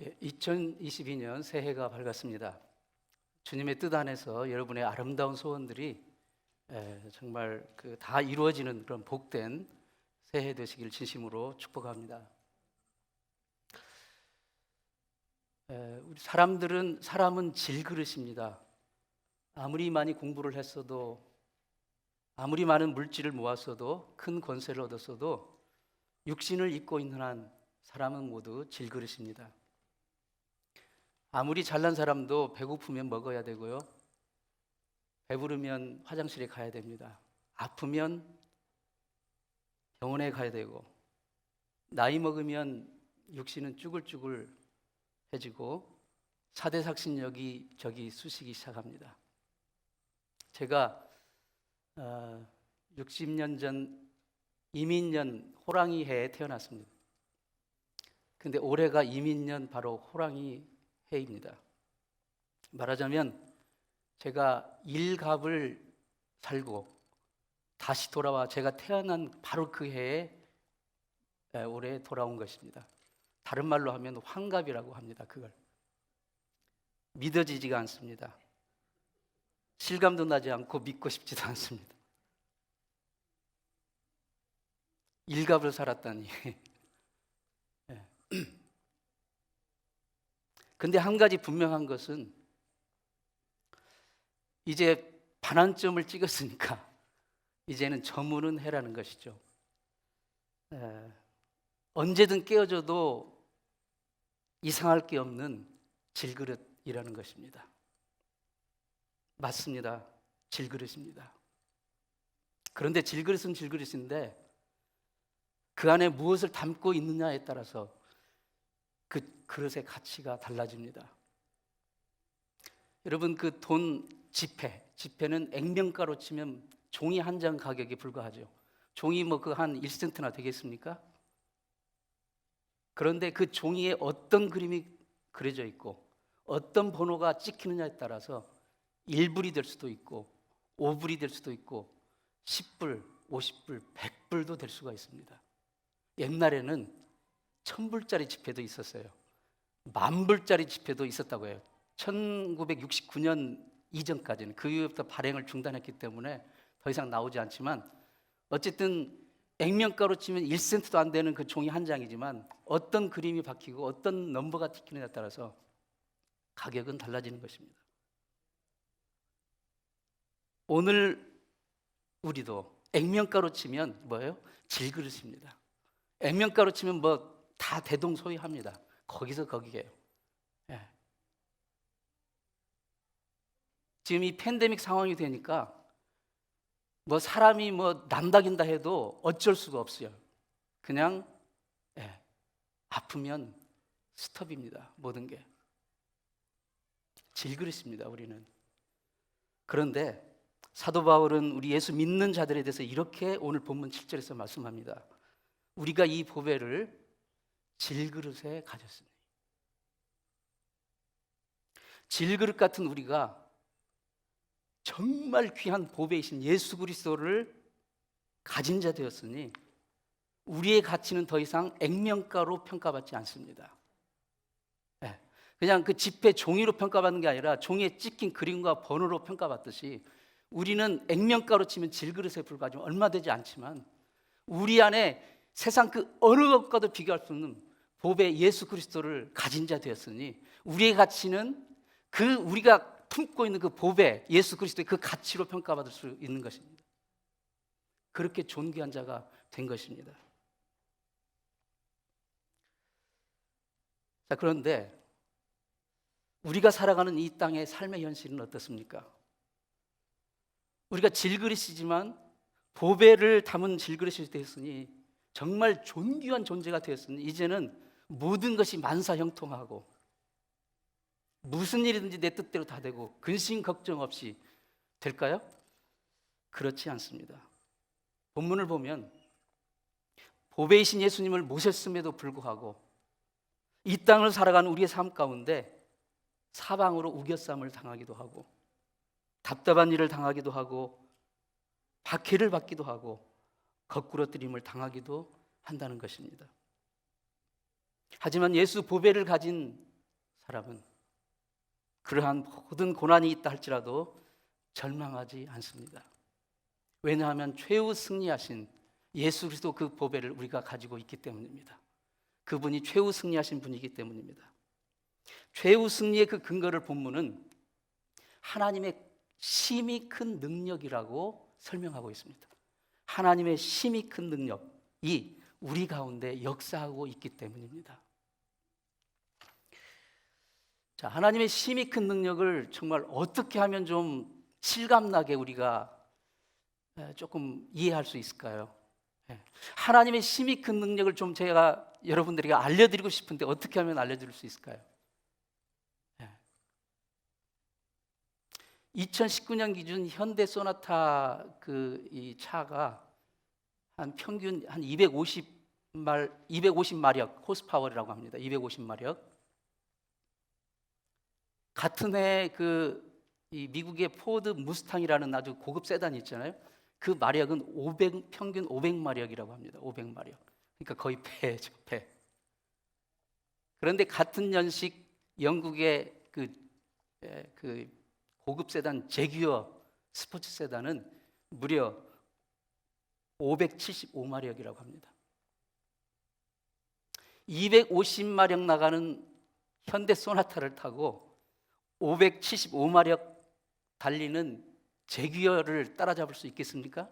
2022년 새해가 밝았습니다. 주님의 뜻 안에서 여러분의 아름다운 소원들이 에, 정말 그다 이루어지는 그런 복된 새해 되시길 진심으로 축복합니다. 에, 우리 사람들은 사람은 질그릇입니다. 아무리 많이 공부를 했어도 아무리 많은 물질을 모았어도 큰 권세를 얻었어도 육신을 입고 있는 한 사람은 모두 질그릇입니다. 아무리 잘난 사람도 배고프면 먹어야 되고요. 배부르면 화장실에 가야 됩니다. 아프면 병원에 가야 되고 나이 먹으면 육신은 쭈글쭈글 해지고 사대삭신력이 저기 쑤시기 시작합니다. 제가 어, 60년 전 이민년 호랑이 해에 태어났습니다. 근데 올해가 이민년 바로 호랑이 해입니다. 말하자면 제가 일갑을 살고 다시 돌아와 제가 태어난 바로 그 해에 에, 올해 돌아온 것입니다. 다른 말로 하면 환갑이라고 합니다. 그걸 믿어지지가 않습니다. 실감도 나지 않고 믿고 싶지도 않습니다. 일갑을 살았다니. 예. 근데 한 가지 분명한 것은 이제 반환점을 찍었으니까 이제는 저물은 해라는 것이죠. 에, 언제든 깨어져도 이상할 게 없는 질그릇이라는 것입니다. 맞습니다. 질그릇입니다. 그런데 질그릇은 질그릇인데 그 안에 무엇을 담고 있느냐에 따라서 그 그릇의 가치가 달라집니다. 여러분 그 돈 지폐, 지폐는 액면가로 치면 종이 한 장 가격에 불과하죠. 종이 뭐 그 한 1센트나 되겠습니까? 그런데 그 종이에 어떤 그림이 그려져 있고 어떤 번호가 찍히느냐에 따라서 1불이 될 수도 있고 5불이 될 수도 있고 10불, 50불, 100불도 될 수가 있습니다. 옛날에는 천불짜리 지폐도 있었어요. 만 불짜리 지폐도 있었다고 해요. 1969년 이전까지는 그 이후부터 발행을 중단했기 때문에 더 이상 나오지 않지만 어쨌든 액면가로 치면 1센트도 안 되는 그 종이 한 장이지만 어떤 그림이 박히고 어떤 넘버가 찍히느냐에 따라서 가격은 달라지는 것입니다. 오늘 우리도 액면가로 치면 뭐예요? 질그릇입니다. 액면가로 치면 뭐 다 대동소이합니다. 거기서 거기에요. 예. 지금 이 팬데믹 상황이 되니까 뭐 사람이 뭐 난다긴다 해도 어쩔 수가 없어요. 그냥 예. 아프면 스톱입니다. 모든 게 질그릇입니다. 우리는 그런데 사도 바울은 우리 예수 믿는 자들에 대해서 이렇게 오늘 본문 7절에서 말씀합니다. 우리가 이 보배를 질그릇에 가졌으니 질그릇 같은 우리가 정말 귀한 보배이신 예수 그리스도를 가진 자 되었으니 우리의 가치는 더 이상 액면가로 평가받지 않습니다. 예, 그냥 그 지폐 종이로 평가받는 게 아니라 종이에 찍힌 그림과 번호로 평가받듯이 우리는 액면가로 치면 질그릇에 불과하지만 얼마 되지 않지만 우리 안에 세상 그 어느 것과도 비교할 수 없는 보배 예수 그리스도를 가진 자 되었으니 우리의 가치는 그 우리가 품고 있는 그 보배 예수 그리스도의 그 가치로 평가받을 수 있는 것입니다. 그렇게 존귀한 자가 된 것입니다. 자, 그런데 우리가 살아가는 이 땅의 삶의 현실은 어떻습니까? 우리가 질그릇이지만 보배를 담은 질그릇이 되었으니 정말 존귀한 존재가 되었으니 이제는 모든 것이 만사 형통하고 무슨 일이든지 내 뜻대로 다 되고 근심 걱정 없이 될까요? 그렇지 않습니다. 본문을 보면 보배이신 예수님을 모셨음에도 불구하고 이 땅을 살아가는 우리의 삶 가운데 사방으로 우겨쌈을 당하기도 하고 답답한 일을 당하기도 하고 박해를 받기도 하고 거꾸러뜨림을 당하기도 한다는 것입니다. 하지만 예수 보배를 가진 사람은 그러한 모든 고난이 있다 할지라도 절망하지 않습니다. 왜냐하면 최후 승리하신 예수 그리스도 그 보배를 우리가 가지고 있기 때문입니다. 그분이 최후 승리하신 분이기 때문입니다. 최후 승리의 그 근거를 본문은 하나님의 심히 큰 능력이라고 설명하고 있습니다. 하나님의 심히 큰 능력 이 우리 가운데 역사하고 있기 때문입니다. 자, 하나님의 심히 큰 능력을 정말 어떻게 하면 좀 실감나게 우리가 에, 조금 이해할 수 있을까요? 예. 하나님의 심히 큰 능력을 좀 제가 여러분들에게 알려드리고 싶은데 어떻게 하면 알려드릴 수 있을까요? 2019년 기준 현대 소나타 그 이 차가 한 평균 한 250말 250마력 호스파워라고 합니다. 250마력. 같은 해그이 미국의 포드 무스탕이라는 아주 고급 세단이 있잖아요. 그 마력은 500 평균 500마력이라고 합니다. 500마력. 그러니까 거의 배죠, 배. 그런데 같은 연식 영국의 그, 에, 그 고급 세단 제규어 스포츠 세단은 무려 575마력이라고 합니다. 250마력 나가는 현대 소나타를 타고 575마력 달리는 제규어를 따라잡을 수 있겠습니까?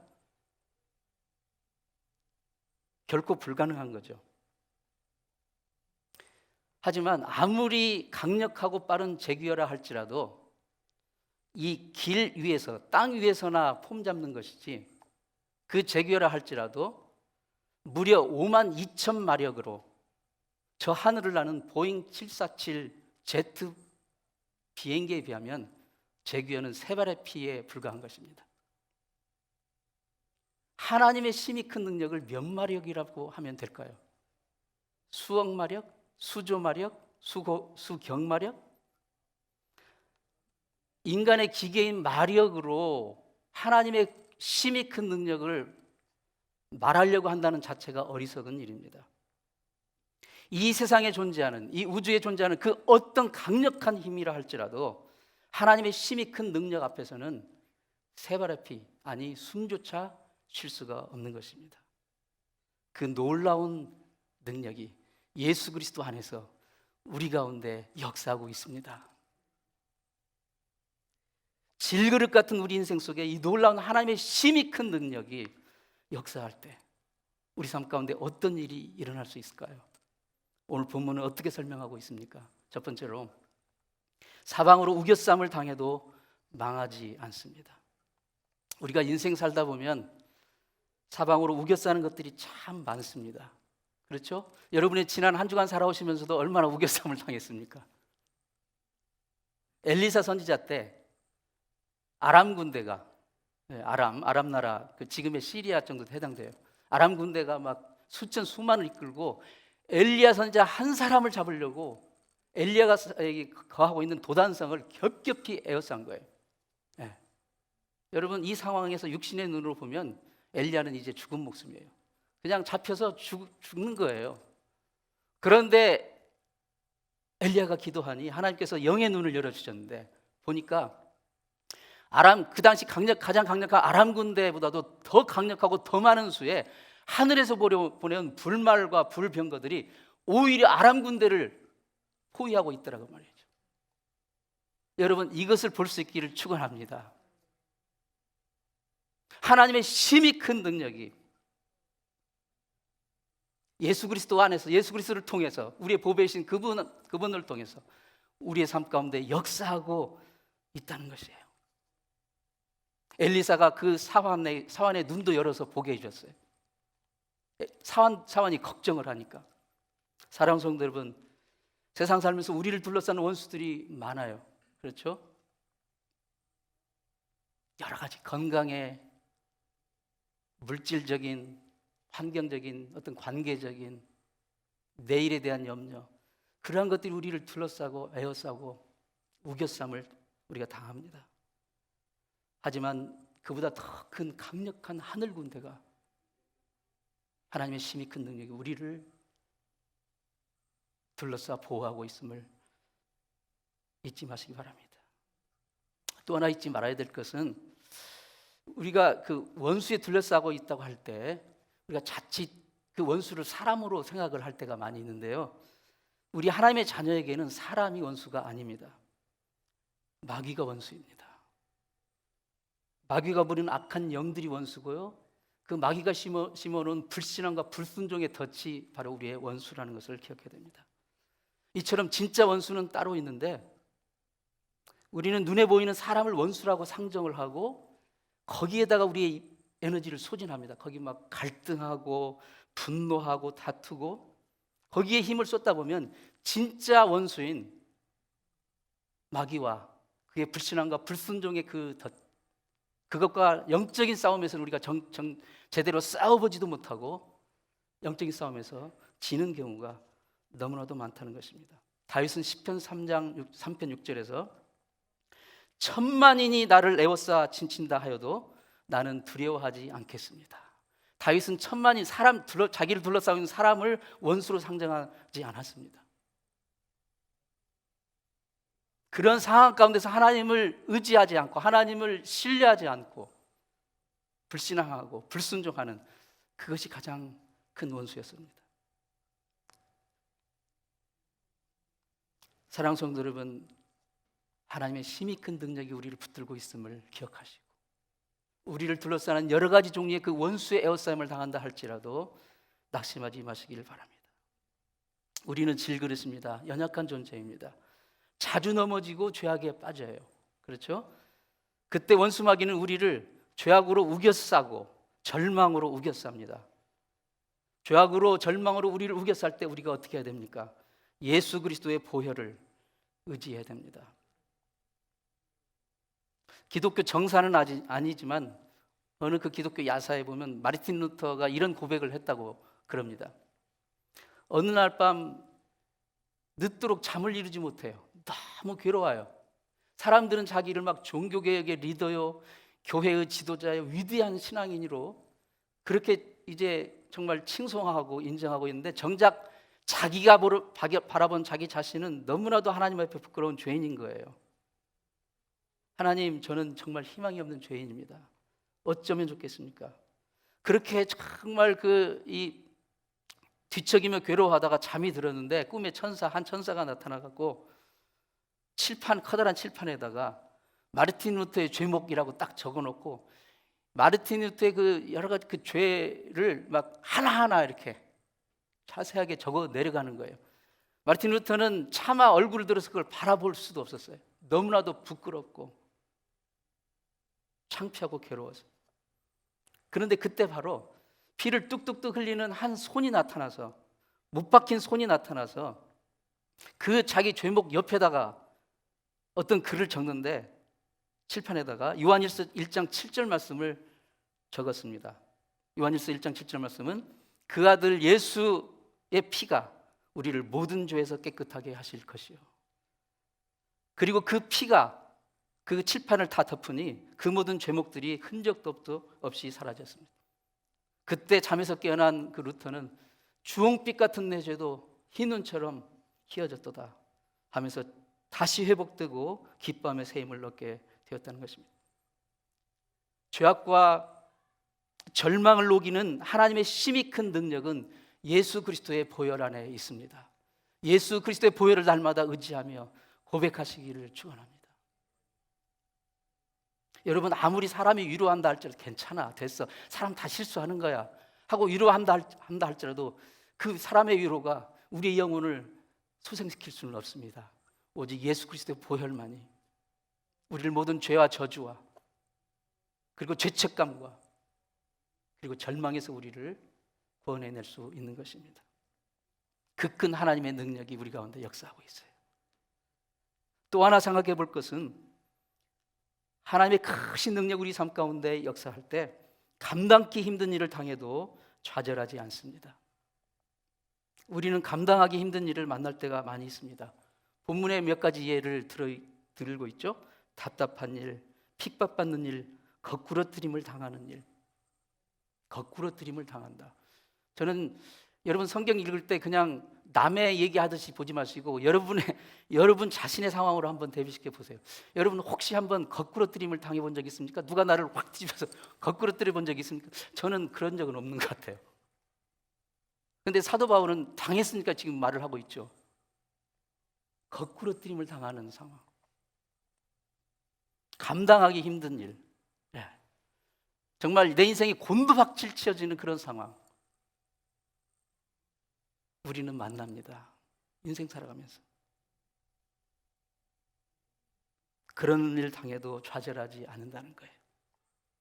결코 불가능한 거죠. 하지만 아무리 강력하고 빠른 제규어라 할지라도 이 길 위에서 땅 위에서나 폼 잡는 것이지 그 제규어라 할지라도 무려 5만 2천 마력으로 저 하늘을 나는 보잉 747 제트 비행기에 비하면 제규어는 세 발의 피에 불과한 것입니다. 하나님의 심히 큰 능력을 몇 마력이라고 하면 될까요? 수억 마력, 수조 마력, 수고, 수경 마력? 인간의 기계인 마력으로 하나님의 심히 큰 능력을 말하려고 한다는 자체가 어리석은 일입니다. 이 세상에 존재하는 이 우주에 존재하는 그 어떤 강력한 힘이라 할지라도 하나님의 심히 큰 능력 앞에서는 세 발의 피 아니 숨조차 쉴 수가 없는 것입니다. 그 놀라운 능력이 예수 그리스도 안에서 우리 가운데 역사하고 있습니다. 질그릇 같은 우리 인생 속에 이 놀라운 하나님의 심히 큰 능력이 역사할 때 우리 삶 가운데 어떤 일이 일어날 수 있을까요? 오늘 본문은 어떻게 설명하고 있습니까? 첫 번째로 사방으로 우겨쌈을 당해도 망하지 않습니다. 우리가 인생 살다 보면 사방으로 우겨싸는 것들이 참 많습니다. 그렇죠? 여러분의 지난 한 주간 살아오시면서도 얼마나 우겨쌈을 당했습니까? 엘리사 선지자 때 아람 군대가 네, 아람 아람 나라 그 지금의 시리아 정도 해당돼요. 아람 군대가 막 수천 수만을 이끌고 엘리야 선지자 한 사람을 잡으려고 엘리야가 거하고 있는 도단성을 겹겹이 에워싼 거예요. 네. 여러분 이 상황에서 육신의 눈으로 보면 엘리야는 이제 죽은 목숨이에요. 그냥 잡혀서 죽, 죽는 거예요. 그런데 엘리야가 기도하니 하나님께서 영의 눈을 열어 주셨는데 보니까 아람 그 당시 강력 가장 강력한 아람 군대보다도 더 강력하고 더 많은 수의 하늘에서 보내온 불말과 불병거들이 오히려 아람 군대를 포위하고 있더라고 말이죠. 여러분 이것을 볼 수 있기를 축원합니다. 하나님의 심히 큰 능력이 예수 그리스도 안에서 예수 그리스도를 통해서 우리의 보배이신 그분 그분을 통해서 우리의 삶 가운데 역사하고 있다는 것이에요. 엘리사가 그 사환의 사환의 눈도 열어서 보게 해주셨어요. 사환 사환이 걱정을 하니까 사랑 성도 여러분 세상 살면서 우리를 둘러싸는 원수들이 많아요. 그렇죠? 여러 가지 건강에 물질적인 환경적인 어떤 관계적인 내일에 대한 염려 그러한 것들이 우리를 둘러싸고 에워싸고 우겨쌈을 우리가 당합니다. 하지만 그보다 더 큰 강력한 하늘 군대가 하나님의 심히 큰 능력이 우리를 둘러싸 보호하고 있음을 잊지 마시기 바랍니다. 또 하나 잊지 말아야 될 것은 우리가 그 원수에 둘러싸고 있다고 할 때 우리가 자칫 그 원수를 사람으로 생각을 할 때가 많이 있는데요. 우리 하나님의 자녀에게는 사람이 원수가 아닙니다. 마귀가 원수입니다. 마귀가 부리는 악한 영들이 원수고요. 그 마귀가 심어, 심어놓은 불신앙과 불순종의 덫이 바로 우리의 원수라는 것을 기억해야 됩니다. 이처럼 진짜 원수는 따로 있는데 우리는 눈에 보이는 사람을 원수라고 상정을 하고 거기에다가 우리의 에너지를 소진합니다. 거기 막 갈등하고 분노하고 다투고 거기에 힘을 쏟다 보면 진짜 원수인 마귀와 그의 불신앙과 불순종의 그 덫, 그것과 영적인 싸움에서 우리가 정, 정, 제대로 싸워보지도 못하고 영적인 싸움에서 지는 경우가 너무나도 많다는 것입니다. 다윗은 시편 3장 6, 3편 6절에서 천만인이 나를 에워싸 친친다 하여도 나는 두려워하지 않겠습니다. 다윗은 천만인 사람 둘러, 자기를 둘러싸고 있는 사람을 원수로 상정하지 않았습니다. 그런 상황 가운데서 하나님을 의지하지 않고 하나님을 신뢰하지 않고 불신앙하고 불순종하는 그것이 가장 큰 원수였습니다. 사랑 성도 여러분, 하나님의 힘이 큰 능력이 우리를 붙들고 있음을 기억하시고 우리를 둘러싸는 여러 가지 종류의 그 원수의 에워싸임을 당한다 할지라도 낙심하지 마시기를 바랍니다. 우리는 질그릇입니다. 연약한 존재입니다. 자주 넘어지고 죄악에 빠져요. 그렇죠? 그때 원수 마귀는 우리를 죄악으로 우겨싸고 절망으로 우겨쌉니다. 죄악으로 절망으로 우리를 우겨쌀 때 우리가 어떻게 해야 됩니까? 예수 그리스도의 보혈을 의지해야 됩니다. 기독교 정사는 아직 아니지만 어느 그 기독교 야사에 보면 마르틴 루터가 이런 고백을 했다고 그럽니다. 어느 날 밤 늦도록 잠을 이루지 못해요. 너무 괴로워요. 사람들은 자기를 막 종교개혁의 리더요, 교회의 지도자요, 위대한 신앙인으로 그렇게 이제 정말 칭송하고 인정하고 있는데 정작 자기가 바라본 자기 자신은 너무나도 하나님 앞에 부끄러운 죄인인 거예요. 하나님, 저는 정말 희망이 없는 죄인입니다. 어쩌면 좋겠습니까? 그렇게 정말 그 이 뒤척이며 괴로워하다가 잠이 들었는데 꿈에 천사 한 천사가 나타나 갖고 칠판 커다란 칠판에다가 마르틴 루터의 죄목이라고 딱 적어놓고 마르틴 루터의 그 여러 가지 그 죄를 막 하나하나 이렇게 자세하게 적어 내려가는 거예요. 마르틴 루터는 차마 얼굴을 들어서 그걸 바라볼 수도 없었어요. 너무나도 부끄럽고 창피하고 괴로워서. 그런데 그때 바로 피를 뚝뚝뚝 흘리는 한 손이 나타나서 못 박힌 손이 나타나서 그 자기 죄목 옆에다가 어떤 글을 적는데 칠판에다가 요한일서 1장 7절 말씀을 적었습니다. 요한일서 1장 7절 말씀은 그 아들 예수의 피가 우리를 모든 죄에서 깨끗하게 하실 것이요. 그리고 그 피가 그 칠판을 다 덮으니 그 모든 죄목들이 흔적도 없이 사라졌습니다. 그때 잠에서 깨어난 그 루터는 주홍빛 같은 내 죄도 흰 눈처럼 희어졌도다 하면서 다시 회복되고 기쁨의 새 힘을 얻게 되었다는 것입니다. 죄악과 절망을 녹이는 하나님의 심히 큰 능력은 예수 그리스도의 보혈 안에 있습니다. 예수 그리스도의 보혈을 날마다 의지하며 고백하시기를 축원합니다. 여러분 아무리 사람이 위로한다 할지라도 괜찮아 됐어 사람 다 실수하는 거야 하고 위로한다 한다 할지라도 그 사람의 위로가 우리의 영혼을 소생시킬 수는 없습니다. 오직 예수 그리스도의 보혈만이 우리를 모든 죄와 저주와 그리고 죄책감과 그리고 절망에서 우리를 구원해낼 수 있는 것입니다. 그 큰 하나님의 능력이 우리 가운데 역사하고 있어요. 또 하나 생각해 볼 것은 하나님의 크신 능력 우리 삶 가운데 역사할 때 감당기 힘든 일을 당해도 좌절하지 않습니다. 우리는 감당하기 힘든 일을 만날 때가 많이 있습니다. 본문에 몇 가지 예를 들어, 들고 있죠. 답답한 일, 핍박받는 일, 거꾸러뜨림을 당하는 일. 거꾸러뜨림을 당한다. 저는 여러분 성경 읽을 때 그냥 남의 얘기하듯이 보지 마시고 여러분의 여러분 자신의 상황으로 한번 대비시켜 보세요. 여러분 혹시 한번 거꾸로 뜨림을 당해 본 적 있습니까? 누가 나를 확 뒤집어서 거꾸로 뜨려 본 적 있습니까? 저는 그런 적은 없는 것 같아요. 근데 사도 바울은 당했으니까 지금 말을 하고 있죠. 거꾸로 뜨림을 당하는 상황. 감당하기 힘든 일. 예. 정말 내 인생이 곤두박질 치어지는 그런 상황. 우리는 만납니다. 인생 살아가면서. 그런 일 당해도 좌절하지 않는다는 거예요.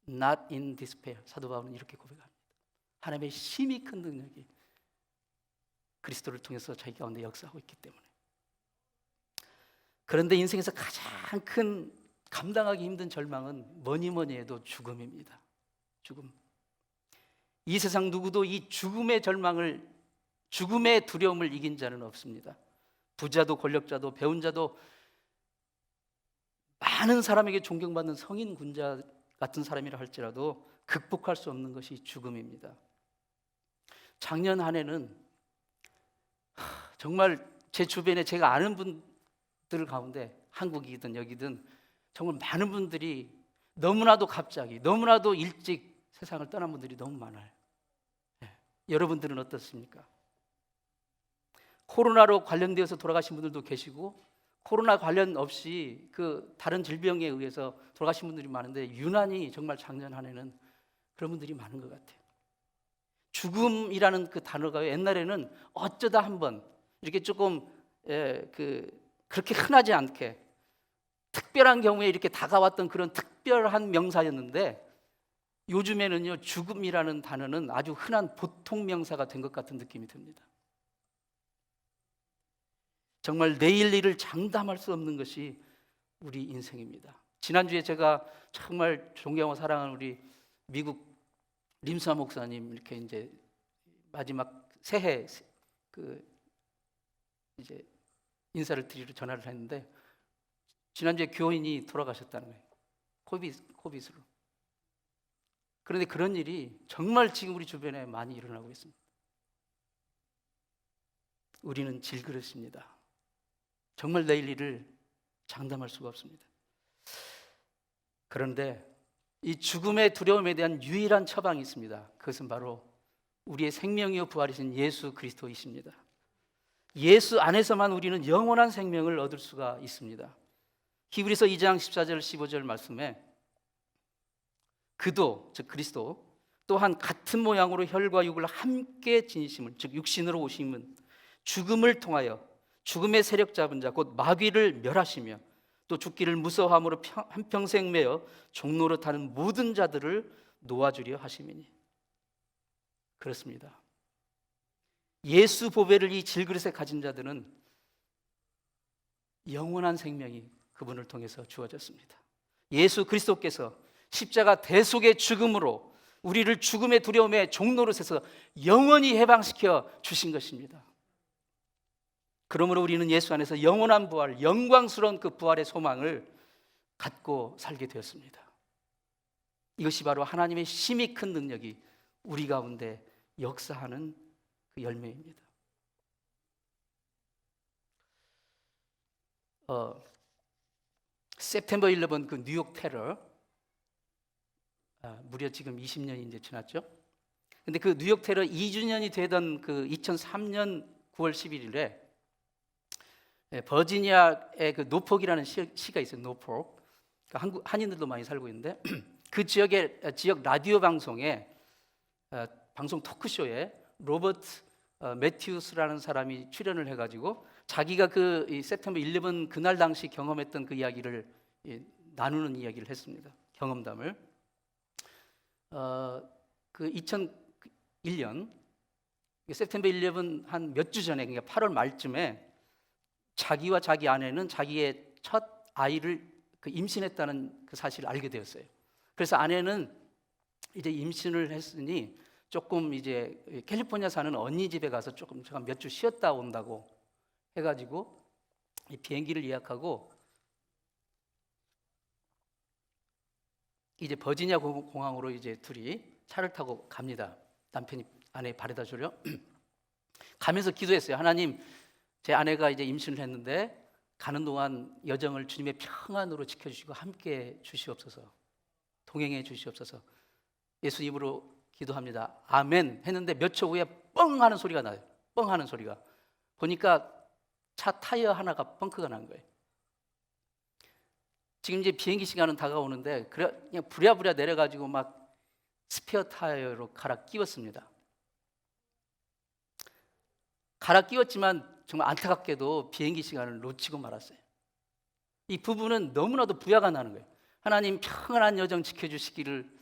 Not in despair. 사도 바울은 이렇게 고백합니다. 하나님의 심히 큰 능력이 그리스도를 통해서 자기 가운데 역사하고 있기 때문에. 그런데 인생에서 가장 큰 감당하기 힘든 절망은 뭐니 뭐니 해도 죽음입니다. 죽음. 이 세상 누구도 이 죽음의 절망을 죽음의 두려움을 이긴 자는 없습니다. 부자도 권력자도 배운 자도 많은 사람에게 존경받는 성인 군자 같은 사람이라 할지라도 극복할 수 없는 것이 죽음입니다. 작년 한 해는 하, 정말 제 주변에 제가 아는 분 들 가운데 한국이든 여기든 정말 많은 분들이 너무나도 갑자기 너무나도 일찍 세상을 떠난 분들이 너무 많아요. 예. 여러분들은 어떻습니까? 코로나로 관련되어서 돌아가신 분들도 계시고 코로나 관련 없이 그 다른 질병에 의해서 돌아가신 분들이 많은데 유난히 정말 작년 한 해는 그런 분들이 많은 것 같아요. 죽음이라는 그 단어가 옛날에는 어쩌다 한번 이렇게 조금 예, 그 그렇게 흔하지 않게 특별한 경우에 이렇게 다가왔던 그런 특별한 명사였는데 요즘에는요 죽음이라는 단어는 아주 흔한 보통 명사가 된 것 같은 느낌이 듭니다. 정말 내일 일을 장담할 수 없는 것이 우리 인생입니다. 지난주에 제가 정말 존경하고 사랑하는 우리 미국 림사 목사님 이렇게 이제 마지막 새해 그 이제 인사를 드리러 전화를 했는데 지난주에 교인이 돌아가셨다는 거예요. 코비드로. 그런데 그런 일이 정말 지금 우리 주변에 많이 일어나고 있습니다. 우리는 질그릇입니다. 정말 내일 일을 장담할 수가 없습니다. 그런데 이 죽음의 두려움에 대한 유일한 처방이 있습니다. 그것은 바로 우리의 생명이요 부활이신 예수 그리스도이십니다. 예수 안에서만 우리는 영원한 생명을 얻을 수가 있습니다. 히브리서 2장 14절 15절 말씀에 그도 즉 그리스도 또한 같은 모양으로 혈과 육을 함께 지니심을 즉 육신으로 오심은 죽음을 통하여 죽음의 세력 잡은 자 곧 마귀를 멸하시며 또 죽기를 무서워함으로 한평생 매어 종로로 타는 모든 자들을 놓아주려 하심이니 그렇습니다. 예수 보배를 이 질그릇에 가진 자들은 영원한 생명이 그분을 통해서 주어졌습니다. 예수 그리스도께서 십자가 대속의 죽음으로 우리를 죽음의 두려움에 종로로 세서 영원히 해방시켜 주신 것입니다. 그러므로 우리는 예수 안에서 영원한 부활, 영광스러운 그 부활의 소망을 갖고 살게 되었습니다. 이것이 바로 하나님의 심히 큰 능력이 우리 가운데 역사하는 그 열매입니다. 어, 세프템버 11 그 뉴욕 테러 아, 무려 지금 20년이 이제 지났죠. 근데 그 뉴욕 테러 2주년이 되던 그 2003년 9월 11일에 예, 버지니아의 그 노폭이라는 시, 가 있어요. 노폭. 그러니까 한국 한인들도 많이 살고 있는데 그 지역의 지역 라디오 방송에 어, 방송 토크쇼에 로버트 어, 매튜스라는 사람이 출연을 해가지고 자기가 그 세프템버 11 그날 당시 경험했던 그 이야기를 예, 나누는 이야기를 했습니다. 경험담을. 어, 그 2001년 세프템버 11 한 몇 주 전에 그러니까 8월 말쯤에 자기와 자기 아내는 자기의 첫 아이를 그 임신했다는 그 사실을 알게 되었어요. 그래서 아내는 이제 임신을 했으니 조금 이제 캘리포니아 사는 언니 집에 가서 조금 제가 몇 주 쉬었다 온다고 해가지고 비행기를 예약하고 이제 버지니아 공항으로 이제 둘이 차를 타고 갑니다. 남편이 아내 바래다 주려. 가면서 기도했어요. 하나님, 제 아내가 이제 임신을 했는데 가는 동안 여정을 주님의 평안으로 지켜주시고 함께 주시옵소서. 동행해 주시옵소서. 예수님으로 기도합니다. 아멘 했는데 몇 초 후에 뻥 하는 소리가 나요. 뻥 하는 소리가. 보니까 차 타이어 하나가 펑크가 난 거예요. 지금 이제 비행기 시간은 다가오는데 그냥 부랴부랴 내려가지고 막 스페어 타이어로 갈아 끼웠습니다. 갈아 끼웠지만 정말 안타깝게도 비행기 시간을 놓치고 말았어요. 이 부부는 너무나도 부야가 나는 거예요. 하나님 평안한 여정 지켜주시기를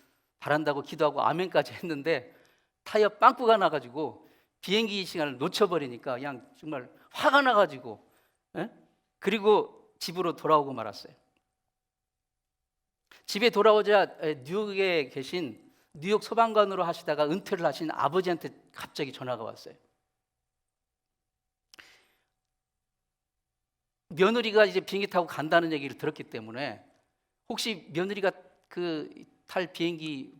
바란다고 기도하고 아멘까지 했는데 타이어 빵꾸가 나가지고 비행기 시간을 놓쳐버리니까 그냥 정말 화가 나가지고 예? 그리고 집으로 돌아오고 말았어요. 집에 돌아오자 에, 뉴욕에 계신 뉴욕 소방관으로 하시다가 은퇴를 하신 아버지한테 갑자기 전화가 왔어요. 며느리가 이제 비행기 타고 간다는 얘기를 들었기 때문에 혹시 며느리가 그 탈 비행기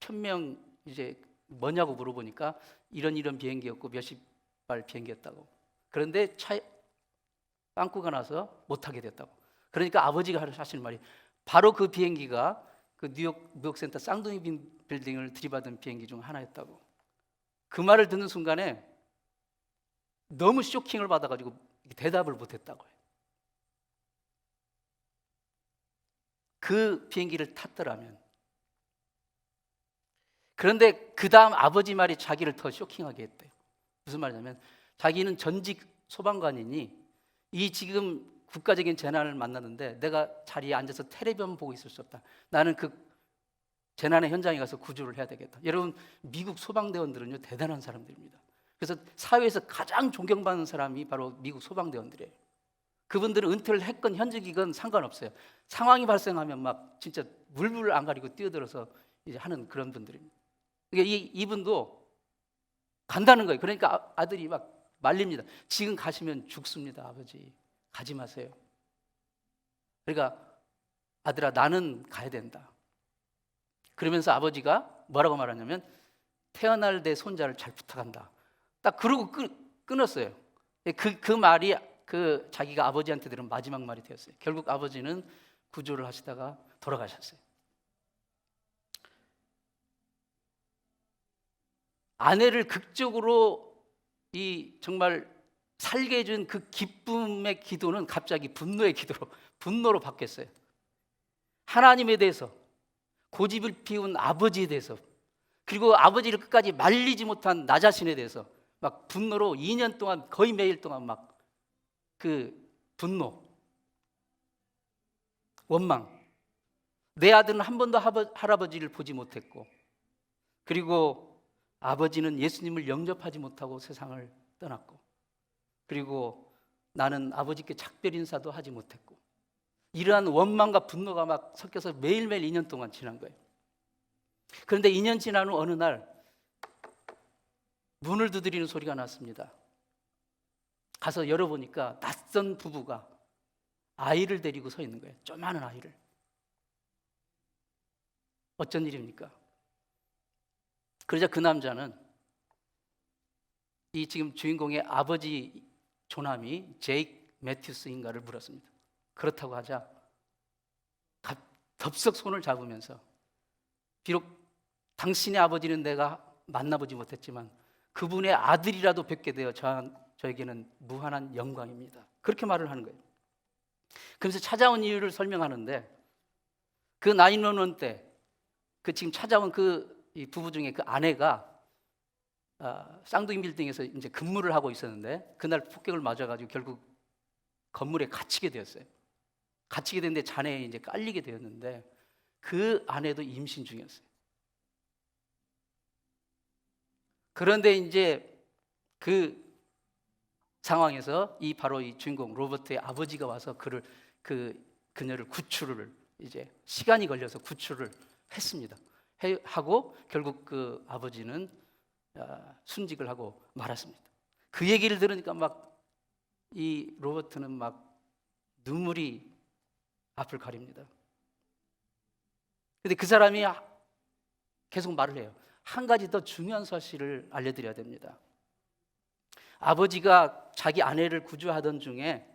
편명 이제 뭐냐고 물어보니까 이런 이런 비행기였고 몇십 발 비행기였다고. 그런데 차 빵꾸가 나서 못 타게 됐다고. 그러니까 아버지가 하시는 말이 바로 그 비행기가 그 뉴욕 무역센터 쌍둥이 빈- 빌딩을 들이받은 비행기 중 하나였다고. 그 말을 듣는 순간에 너무 쇼킹을 받아가지고 대답을 못했다고요. 그 비행기를 탔더라면. 그런데 그 다음 아버지 말이 자기를 더 쇼킹하게 했대요. 무슨 말이냐면 자기는 전직 소방관이니 이 지금 국가적인 재난을 만났는데 내가 자리에 앉아서 텔레비전 보고 있을 수 없다. 나는 그 재난의 현장에 가서 구조를 해야 되겠다. 여러분 미국 소방대원들은요 대단한 사람들입니다. 그래서 사회에서 가장 존경받는 사람이 바로 미국 소방대원들이에요. 그분들은 은퇴를 했건 현직이건 상관없어요. 상황이 발생하면 막 진짜 물불 안 가리고 뛰어들어서 이제 하는 그런 분들입니다. 그러니까 이 이분도 간다는 거예요. 그러니까 아- 아들이 막 말립니다. 지금 가시면 죽습니다, 아버지. 가지 마세요. 그러니까 아들아 나는 가야 된다. 그러면서 아버지가 뭐라고 말하냐면 태어날 내 손자를 잘 부탁한다. 딱 그러고 끊, 끊었어요. 그, 그 말이 그 자기가 아버지한테 들은 마지막 말이 되었어요. 결국 아버지는 구조를 하시다가 돌아가셨어요. 아내를 극적으로 이 정말 살게 해준 그 기쁨의 기도는 갑자기 분노의 기도로 분노로 바뀌었어요. 하나님에 대해서 고집을 피운 아버지에 대해서 그리고 아버지를 끝까지 말리지 못한 나 자신에 대해서 막 분노로 2년 동안 거의 매일 동안 막 그 분노, 원망. 내 아들은 한 번도 할아버지를 보지 못했고 그리고 아버지는 예수님을 영접하지 못하고 세상을 떠났고 그리고 나는 아버지께 작별 인사도 하지 못했고 이러한 원망과 분노가 막 섞여서 매일매일 2년 동안 지난 거예요. 그런데 2년 지난 후 어느 날 문을 두드리는 소리가 났습니다. 가서 열어보니까 낯선 부부가 아이를 데리고 서 있는 거예요. 조그마한 아이를. 어쩐 일입니까? 그러자 그 남자는 이 지금 주인공의 아버지 조남이 제이크 매튜스인가를 물었습니다. 그렇다고 하자 갑- 덥석 손을 잡으면서 비록 당신의 아버지는 내가 만나보지 못했지만 그분의 아들이라도 뵙게 되어 저, 저에게는 무한한 영광입니다. 그렇게 말을 하는 거예요. 그래서 찾아온 이유를 설명하는데 그 나인원원 때 그 지금 찾아온 그이 부부 중에 그 아내가 아, 쌍둥이 빌딩에서 이제 근무를 하고 있었는데 그날 폭격을 맞아가지고 결국 건물에 갇히게 되었어요. 갇히게 됐는데 잔해에 이제 깔리게 되었는데 그 아내도 임신 중이었어요. 그런데 이제 그 상황에서 이 바로 이 주인공 로버트의 아버지가 와서 그를 그 그녀를 구출을 이제 시간이 걸려서 구출을 했습니다. 해, 하고 결국 그 아버지는 아, 순직을 하고 말았습니다. 그 얘기를 들으니까 막 이 로버트는 막 눈물이 앞을 가립니다. 근데 그 사람이 계속 말을 해요. 한 가지 더 중요한 사실을 알려드려야 됩니다. 아버지가 자기 아내를 구조하던 중에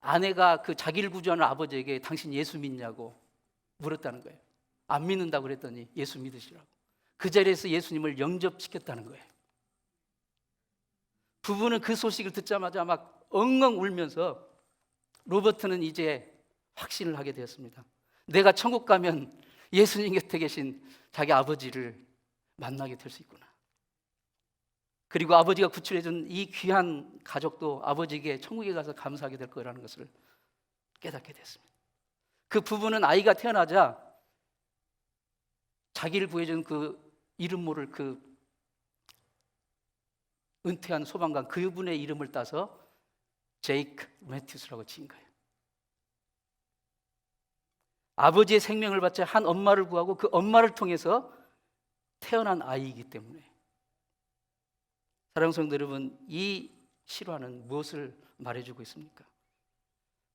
아내가 그 자기를 구조하는 아버지에게 당신 예수 믿냐고 물었다는 거예요. 안 믿는다고 그랬더니 예수 믿으시라고. 그 자리에서 예수님을 영접시켰다는 거예요. 부부는 그 소식을 듣자마자 막 엉엉 울면서 로버트는 이제 확신을 하게 되었습니다. 내가 천국 가면 예수님 곁에 계신 자기 아버지를 만나게 될 수 있구나. 그리고 아버지가 구출해준 이 귀한 가족도 아버지에게 천국에 가서 감사하게 될 거라는 것을 깨닫게 됐습니다. 그 부부는 아이가 태어나자 자기를 구해준 그 이름 모를 그 은퇴한 소방관 그분의 이름을 따서 제이크 매튜스라고 지은 거예요. 아버지의 생명을 바쳐 한 엄마를 구하고 그 엄마를 통해서 태어난 아이이기 때문에 사랑하는 성도 여러분 이 실화는 무엇을 말해주고 있습니까?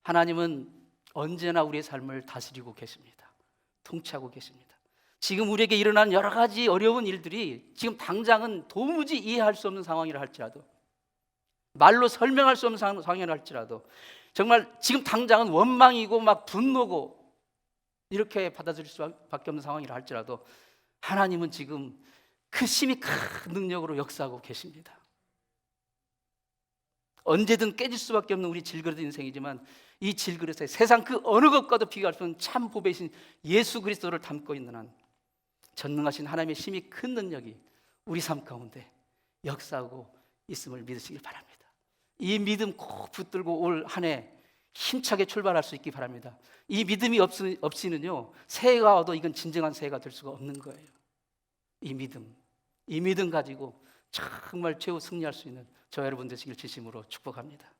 하나님은 언제나 우리의 삶을 다스리고 계십니다. 통치하고 계십니다. 지금 우리에게 일어난 여러 가지 어려운 일들이 지금 당장은 도무지 이해할 수 없는 상황이라 할지라도 말로 설명할 수 없는 상- 상황이라 할지라도 정말 지금 당장은 원망이고 막 분노고 이렇게 받아들일 수밖에 없는 상황이라 할지라도 하나님은 지금 그 심히 큰 능력으로 역사하고 계십니다. 언제든 깨질 수밖에 없는 우리 질그릇 인생이지만 이 질그릇에 세상 그 어느 것과도 비교할 수 없는 참 보배신 예수 그리스도를 담고 있는 한 전능하신 하나님의 심히 큰 능력이 우리 삶 가운데 역사하고 있음을 믿으시길 바랍니다. 이 믿음 꼭 붙들고 올 한 해 힘차게 출발할 수 있기 바랍니다. 이 믿음이 없, 없이는요 새해가 와도 이건 진정한 새해가 될 수가 없는 거예요. 이 믿음, 이 믿음 가지고 정말 최후 승리할 수 있는 저 여러분 되시길 진심으로 축복합니다.